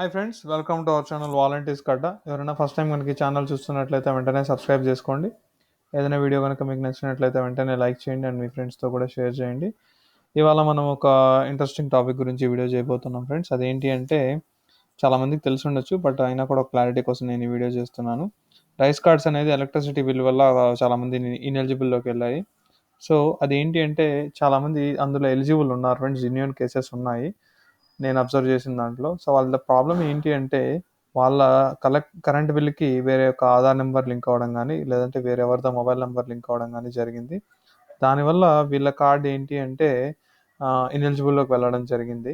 Hi friends welcome to our channel volunteers కట్ట ఎవరైనా first time మనకి ఛానల్ చూస్తున్నట్లయితే వెంటనే సబ్స్క్రైబ్ చేసుకోండి. ఏదైనా వీడియో కనుక మీకు నచ్చినట్లయితే వెంటనే లైక్ చేయండి అండ్ మీ ఫ్రెండ్స్తో కూడా షేర్ చేయండి. ఇవాళ మనం ఒక ఇంట్రెస్టింగ్ టాపిక్ గురించి వీడియో చేయబోతున్నాం ఫ్రెండ్స్ అదేంటి అంటే చాలామందికి తెలిసి ఉండొచ్చు బట్ అయినా కూడా క్లారిటీ కోసం నేను ఈ వీడియో చేస్తున్నాను. రైస్ కార్డ్స్ అనేది ఎలక్ట్రిసిటీ బిల్ వల్ల చాలామంది ఇనెలిజిబుల్లోకి వెళ్ళాయి. సో అదేంటి అంటే చాలామంది అందులో ఎలిజిబుల్ ఉన్నారు ఫ్రెండ్స్ జెన్యున్ కేసెస్ ఉన్నాయి. నేను అబ్జర్వ్ చేసిన దాంట్లో. సో వాళ్ళ ప్రాబ్లం ఏంటి అంటే వాళ్ళ కలెక్ట్ కరెంట్ బిల్కి వేరే ఒక ఆధార్ నెంబర్ లింక్ అవ్వడం కానీ లేదంటే వేరే ఎవరిదో మొబైల్ నెంబర్ లింక్ అవ్వడం కానీ జరిగింది. దానివల్ల వీళ్ళ కార్డ్ ఏంటి అంటే ఇనెలిజిబుల్లోకి వెళ్ళడం జరిగింది.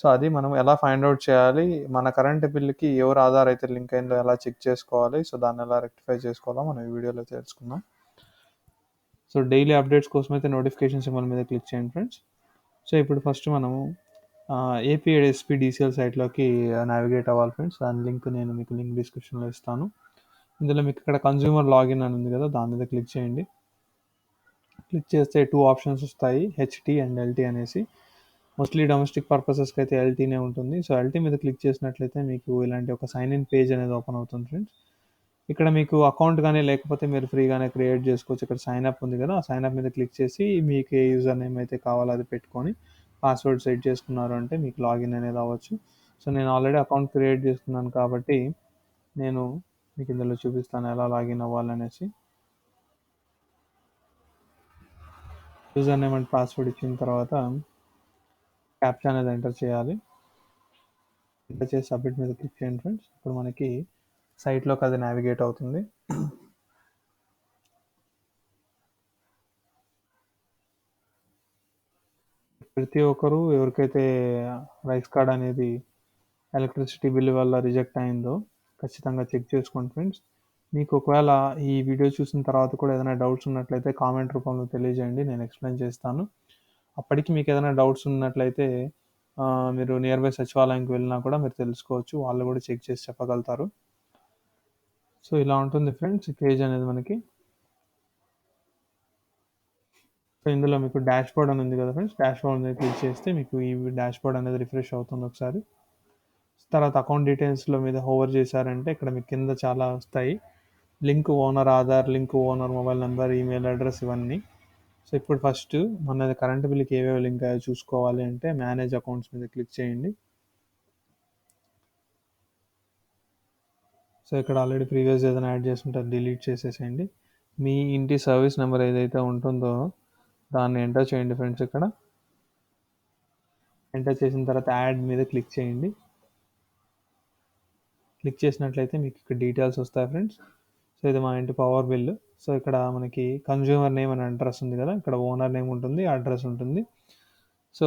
సో అది మనం ఎలా ఫైండ్ అవుట్ చేయాలి? మన కరెంట్ బిల్కి ఎవరు ఆధార్ అయితే లింక్ అయిందో ఎలా చెక్ చేసుకోవాలి? సో దాన్ని ఎలా రెక్టిఫై చేసుకోవాలో మనం ఈ వీడియోలో తెలుసుకుందాం. సో డైలీ అప్డేట్స్ కోసం అయితే నోటిఫికేషన్ సింబల్ మీద క్లిక్ చేయండి ఫ్రెండ్స్ సో ఇప్పుడు ఫస్ట్ మనము ఏపీఎస్పీ డీసీఎల్ సైట్లోకి నావిగేట్ అవ్వాలి ఫ్రెండ్స్ దాని లింక్ నేను మీకు లింక్ డిస్క్రిప్షన్లో ఇస్తాను. ఇందులో మీకు ఇక్కడ కన్జ్యూమర్ లాగిన్ అని ఉంది కదా దాని మీద క్లిక్ చేయండి. క్లిక్ చేస్తే టూ ఆప్షన్స్ వస్తాయి హెచ్టీ అండ్ ఎల్టీ అనేసి. మోస్ట్లీ డొమెస్టిక్ పర్పసెస్కి అయితే ఎల్టీనే ఉంటుంది. సో ఎల్టీ మీద క్లిక్ చేసినట్లయితే మీకు ఇలాంటి ఒక సైన్ ఇన్ పేజ్ అనేది ఓపెన్ అవుతుంది ఫ్రెండ్స్ ఇక్కడ మీకు అకౌంట్ కానీ లేకపోతే మీరు ఫ్రీగానే క్రియేట్ చేసుకోవచ్చు. ఇక్కడ సైన్ అప్ ఉంది కదా ఆ సైన్ అప్ మీద క్లిక్ చేసి మీకు ఏ యూజర్ నేమ్ అయితే కావాలో అది పెట్టుకొని పాస్వర్డ్ సెట్ చేసుకున్నారు అంటే మీకు లాగిన్ అనేది అవ్వచ్చు. సో నేను ఆల్రెడీ అకౌంట్ క్రియేట్ చేసుకున్నాను కాబట్టి నేను మీకు ఇందులో చూపిస్తాను ఎలా లాగిన్ అవ్వాలనేసి. యూజర్ నేమ్ అండ్ పాస్వర్డ్ ఇచ్చిన తర్వాత క్యాప్చా అనేది ఎంటర్ చేయాలి. ఎంటర్ చేసి సబ్మిట్ మీద క్లిక్ చేయండి ఫ్రెండ్స్ ఇప్పుడు మనకి సైట్లోకి అది నావిగేట్ అవుతుంది. ప్రతి ఒక్కరు ఎవరికైతే రైస్ కార్డ్ అనేది ఎలక్ట్రిసిటీ బిల్ వల్ల రిజెక్ట్ అయిందో ఖచ్చితంగా చెక్ చేసుకోండి ఫ్రెండ్స్. మీకు ఒకవేళ ఈ వీడియో చూసిన తర్వాత కూడా ఏదైనా డౌట్స్ ఉన్నట్లయితే కామెంట్ రూపంలో తెలియజేయండి నేను ఎక్స్ప్లెయిన్ చేస్తాను. అప్పటికి మీకు ఏదైనా డౌట్స్ ఉన్నట్లయితే మీరు నియర్ బై సచివాలయంకి వెళ్ళినా కూడా మీరు తెలుసుకోవచ్చు వాళ్ళు కూడా చెక్ చేసి చెప్పగలుగుతారు. సో ఇలా ఉంటుంది ఫ్రెండ్స్ పేజ్ అనేది మనకి. సో ఇందులో మీకు డాష్ బోర్డ్ అని ఉంది కదా ఫ్రెండ్స్ డాష్ బోర్డ్ మీద క్లిక్ చేస్తే మీకు ఈ డాష్ బోర్డ్ అనేది రిఫ్రెష్ అవుతుంది ఒకసారి. తర్వాత అకౌంట్ డీటెయిల్స్లో మీద హోవర్ చేశారంటే ఇక్కడ మీకు కింద చాలా వస్తాయి. Link owner Aadhaar link owner mobile number email address ఇవన్నీ. సో ఇప్పుడు ఫస్ట్ మన కరెంట్ బిల్కి ఏవేవి లింక్ అయ్యో చూసుకోవాలి అంటే మేనేజ్ అకౌంట్స్ మీద క్లిక్ చేయండి. సో ఇక్కడ ఆల్రెడీ ప్రీవియస్ ఏదైనా యాడ్ చేస్తుంటే డిలీట్ చేసేసేయండి. మీ ఇంటి సర్వీస్ నెంబర్ ఏదైతే ఉంటుందో దాన్ని ఎంటర్ చేయండి ఫ్రెండ్స్ ఇక్కడ. ఎంటర్ చేసిన తర్వాత యాడ్ మీద క్లిక్ చేయండి. క్లిక్ చేసినట్లయితే మీకు ఇక్కడ డీటెయిల్స్ వస్తాయి ఫ్రెండ్స్ సో ఇది మా ఇంటి పవర్ బిల్ సో ఇక్కడ మనకి కన్జ్యూమర్ నేమ్ అని అడ్రస్ ఉంది కదా ఇక్కడ ఓనర్ నేమ్ ఉంటుంది అడ్రస్ ఉంటుంది. సో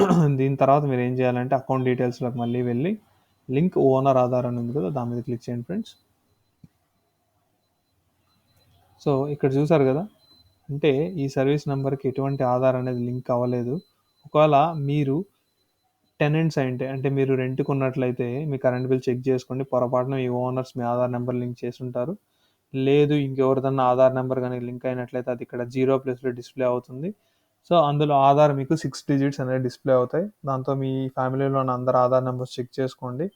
దీని తర్వాత మీరు ఏం చేయాలంటే అకౌంట్ డీటెయిల్స్లోకి మళ్ళీ వెళ్ళి లింక్ ఓనర్ ఆధార్ అని ఉంది కదా దాని మీద క్లిక్ చేయండి ఫ్రెండ్స్ సో ఇక్కడ చూసారు కదా అంటే ఈ సర్వీస్ నెంబర్కి ఎటువంటి ఆధార్ అనేది లింక్ అవ్వలేదు. ఒకవేళ మీరు టెనెంట్స్ అయింటే అంటే మీరు రెంట్కి ఉన్నట్లయితే మీ కరెంట్ బిల్ చెక్ చేసుకోండి. పొరపాటున ఈ ఓనర్స్ మీ ఆధార్ నెంబర్ లింక్ చేసి ఉంటారు లేదు ఇంకెవరిదన్నా ఆధార్ నెంబర్ కానీ లింక్ అయినట్లయితే అది ఇక్కడ జీరో ప్లస్లో డిస్ప్లే అవుతుంది. సో అందులో ఆధార్ మీకు సిక్స్ డిజిట్స్ అనేది డిస్ప్లే అవుతాయి. దాంతో మీ ఫ్యామిలీలో ఉన్న అందరు ఆధార్ నెంబర్స్ చెక్ చేసుకోండి.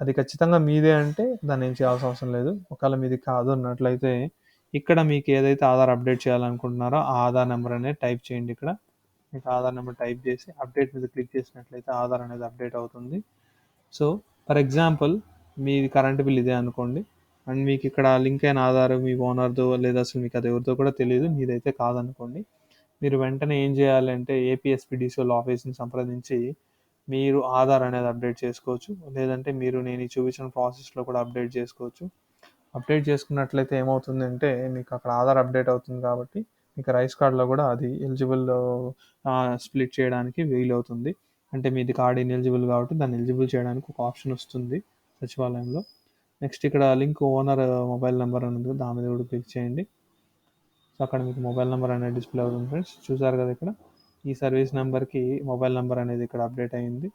అది ఖచ్చితంగా మీదే అంటే దాన్ని ఏం చేయాల్సిన అవసరం లేదు. ఒకవేళ మీది కాదు అన్నట్లయితే ఇక్కడ మీకు ఏదైతే ఆధార్ అప్డేట్ చేయాలనుకుంటున్నారో ఆ ఆధార్ నెంబర్ అనేది టైప్ చేయండి ఇక్కడ. మీకు ఆధార్ నెంబర్ టైప్ చేసి అప్డేట్ మీద క్లిక్ చేసినట్లయితే ఆధార్ అనేది అప్డేట్ అవుతుంది. సో ఫర్ ఎగ్జాంపుల్ మీది కరెంట్ బిల్ ఇదే అనుకోండి. అండ్ మీకు ఇక్కడ లింక్ అయిన ఆధార్ మీ ఓనర్దో లేదా అసలు మీకు అది ఎవరితో కూడా తెలియదు. మీదైతే కాదనుకోండి. మీరు వెంటనే ఏం చేయాలంటే ఏపీఎస్పీడీసీఎల్ ఆఫీస్ని సంప్రదించి మీరు ఆధార్ అనేది అప్డేట్ చేసుకోవచ్చు. లేదంటే మీరు నేను చూపించిన ప్రాసెస్లో కూడా అప్డేట్ చేసుకోవచ్చు. అప్డేట్ చేసుకున్నట్లయితే ఏమవుతుందంటే మీకు అక్కడ ఆధార్ అప్డేట్ అవుతుంది కాబట్టి మీకు రైస్ కార్డ్లో కూడా అది ఎలిజిబుల్ స్ప్లిట్ చేయడానికి వీలవుతుంది. అంటే మీది కార్డ్ ఇన్ఎలిజిబుల్ కాబట్టి దాన్ని ఎలిజిబుల్ చేయడానికి ఒక ఆప్షన్ వస్తుంది సచివాలయంలో. నెక్స్ట్ ఇక్కడ లింక్ ఓనర్ మొబైల్ నెంబర్ అని ఉంది దాని మీద కూడా క్లిక్ చేయండి. సో అక్కడ మీకు మొబైల్ నెంబర్ అనేది డిస్ప్లే అవుతుంది ఫ్రెండ్స్. చూసారు కదా ఇక్కడ? ఈ సర్వీస్ నెంబర్కి మొబైల్ నెంబర్ అనేది ఇక్కడ అప్డేట్ అయ్యింది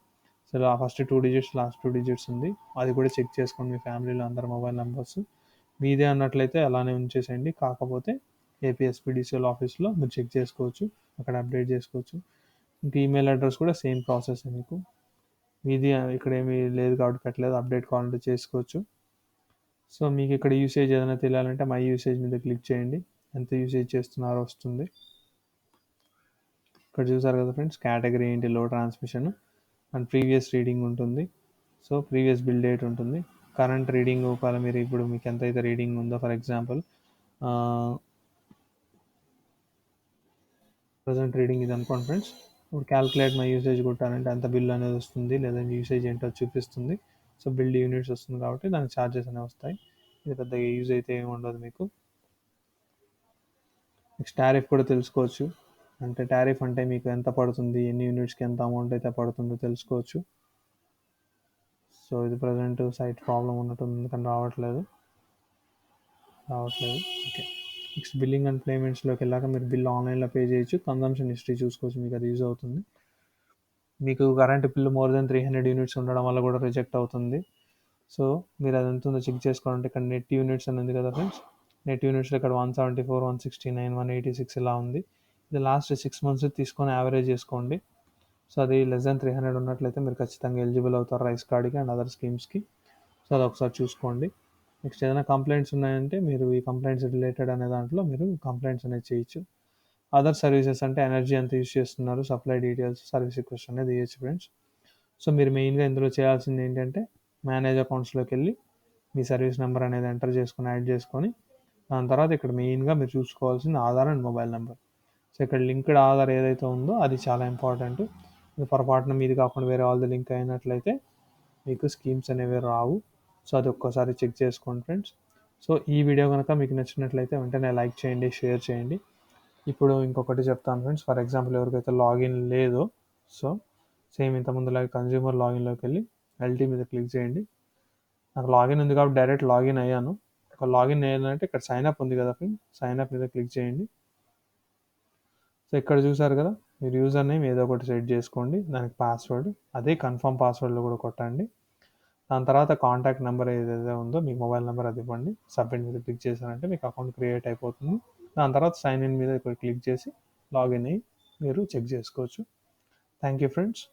సో ఆ first two digits last two digits ఉంది. అది కూడా చెక్ చేసుకోండి మీ ఫ్యామిలీలో అందరు మొబైల్ నెంబర్స్. మీదే అన్నట్లయితే అలానే ఉంచేసేయండి. కాకపోతే ఏపీఎస్పీడీసీఎల్ ఆఫీస్లో మీరు చెక్ చేసుకోవచ్చు అక్కడ అప్డేట్ చేసుకోవచ్చు. ఇంకా ఈమెయిల్ అడ్రస్ కూడా సేమ్ ప్రాసెస్ మీకు. మీది ఇక్కడ ఏమీ లేదు కాబట్టి పెట్టలేదు అప్డేట్ కావాలంటే చేసుకోవచ్చు. సో మీకు ఇక్కడ యూసేజ్ ఏదైనా తెలియాలంటే మై యూసేజ్ మీద క్లిక్ చేయండి. ఎంత యూసేజ్ చేస్తున్నారో వస్తుంది. ఇక్కడ చూసారు కదా ఫ్రెండ్స్ కేటగిరీ ఏంటి low transmission and previous reading ఉంటుంది. సో ప్రీవియస్ బిల్ డేట్ ఉంటుంది. కరెంట్ రీడింగ్ ఒకవేళ మీరు ఇప్పుడు మీకు ఎంత అయితే రీడింగ్ ఉందో ఫర్ ఎగ్జాంపుల్ ప్రజెంట్ రీడింగ్ ఇది అనుకోండి ఫ్రెండ్స్ ఇప్పుడు క్యాల్కులేట్ మై యూసేజ్ కొట్టాలంటే ఎంత బిల్ అనేది వస్తుంది లేదంటే యూసేజ్ ఏంటో చూపిస్తుంది. సో బిల్డ్ యూనిట్స్ వస్తుంది కాబట్టి దానికి ఛార్జెస్ అనేవి వస్తాయి. ఇది పెద్దగా యూజ్ అయితే ఏమి ఉండదు మీకు. నెక్స్ట్ టారిఫ్ కూడా తెలుసుకోవచ్చు. అంటే టారిఫ్ అంటే మీకు ఎంత పడుతుంది ఎన్ని యూనిట్స్కి ఎంత అమౌంట్ అయితే పడుతుందో తెలుసుకోవచ్చు. సో ఇది ప్రజెంట్ సైట్ ప్రాబ్లం ఉన్నట్టుంది ఎందుకంటే రావట్లేదు? రావట్లేదు. ఓకే నెక్స్ట్ బిల్లింగ్ అండ్ పేమెంట్స్లోకి వెళ్ళాక మీరు బిల్ ఆన్లైన్లో పే చేయొచ్చు. కన్జంప్షన్ హిస్టరీ చూసుకోవచ్చు. మీకు అది యూజ్ అవుతుంది. మీకు current bill more than three hundred units ఉండడం వల్ల కూడా రిజెక్ట్ అవుతుంది. సో మీరు అది ఎంత ఉందో చెక్ చేసుకోవాలంటే ఇక్కడ నెట్ యూనిట్స్ అని ఉంది కదా ఫ్రెండ్స్ నెట్ యూనిట్స్లో ఇక్కడ one seventy four one sixty nine one eighty six ఇలా ఉంది. ఇది లాస్ట్ సిక్స్ మంత్స్ తీసుకొని యావరేజ్ చేసుకోండి. సో అది లెస్ దెన్ త్రీ హండ్రెడ్ ఉన్నట్లయితే మీరు ఖచ్చితంగా ఎలిజిబుల్ అవుతారు రైస్ కార్డ్కి అండ్ అదర్ స్కీమ్స్కి సో అది ఒకసారి చూసుకోండి. నెక్స్ట్ ఏదైనా కంప్లైంట్స్ ఉన్నాయంటే మీరు ఈ కంప్లైంట్స్ రిలేటెడ్ అనే దాంట్లో మీరు కంప్లైంట్స్ అనేది చేయొచ్చు. అదర్ సర్వీసెస్ అంటే ఎనర్జీ ఎంత యూస్ చేస్తున్నారు. సప్లై డీటెయిల్స్ సర్వీస్ రిక్వెస్ట్ అనేది ఇవ్వచ్చు ఫ్రెండ్స్ సో మీరు మెయిన్గా ఇందులో చేయాల్సింది ఏంటంటే మేనేజ్ అకౌంట్స్లోకి వెళ్ళి మీ సర్వీస్ నెంబర్ అనేది ఎంటర్ చేసుకొని యాడ్ చేసుకొని దాని తర్వాత ఇక్కడ మెయిన్గా మీరు చూసుకోవాల్సింది Aadhaar and mobile number so ఇక్కడ లింక్డ్ ఆధార్ ఏదైతే ఉందో అది చాలా ఇంపార్టెంట్ పొరపాటున మీది కాకుండా వేరే వాళ్ళది లింక్ అయినట్లయితే మీకు స్కీమ్స్ అనేవి రావు. సో అది ఒక్కసారి చెక్ చేసుకోండి ఫ్రెండ్స్. సో ఈ వీడియో కనుక మీకు నచ్చినట్లయితే వెంటనే లైక్ చేయండి షేర్ చేయండి. ఇప్పుడు ఇంకొకటి చెప్తాను ఫ్రెండ్స్. ఫర్ ఎగ్జాంపుల్ ఎవరికైతే లాగిన్ లేదో సో సేమ్ ఇంతకుముందులాగా కన్జ్యూమర్ లాగిన్లోకి వెళ్ళి ఎల్టీ మీద క్లిక్ చేయండి. నాకు లాగిన్ ఉంది కాబట్టి డైరెక్ట్ లాగిన్ అయ్యాను. ఒక లాగిన్ అయ్యానంటే ఇక్కడ సైన్ అప్ ఉంది కదా ఫ్రెండ్ సైన్ అప్ మీద క్లిక్ చేయండి. సో ఇక్కడ చూసారు కదా మీరు యూజర్ నేమ్ ఏదో ఒకటి సెట్ చేసుకోండి. దానికి పాస్వర్డ్ అదే కన్ఫర్మ్ పాస్వర్డ్లో కూడా కొట్టండి. దాని తర్వాత కాంటాక్ట్ నెంబర్ ఏదైతే ఉందో మీ మొబైల్ నెంబర్ అది ఇవ్వండి. సబ్మిట్ మీద క్లిక్ చేశారంటే మీకు అకౌంట్ క్రియేట్ అయిపోతుంది. దాని తర్వాత సైన్ ఇన్ మీద ఇక్కడ క్లిక్ చేసి లాగిన్ అయ్యి మీరు చెక్ చేసుకోవచ్చు. Thank you friends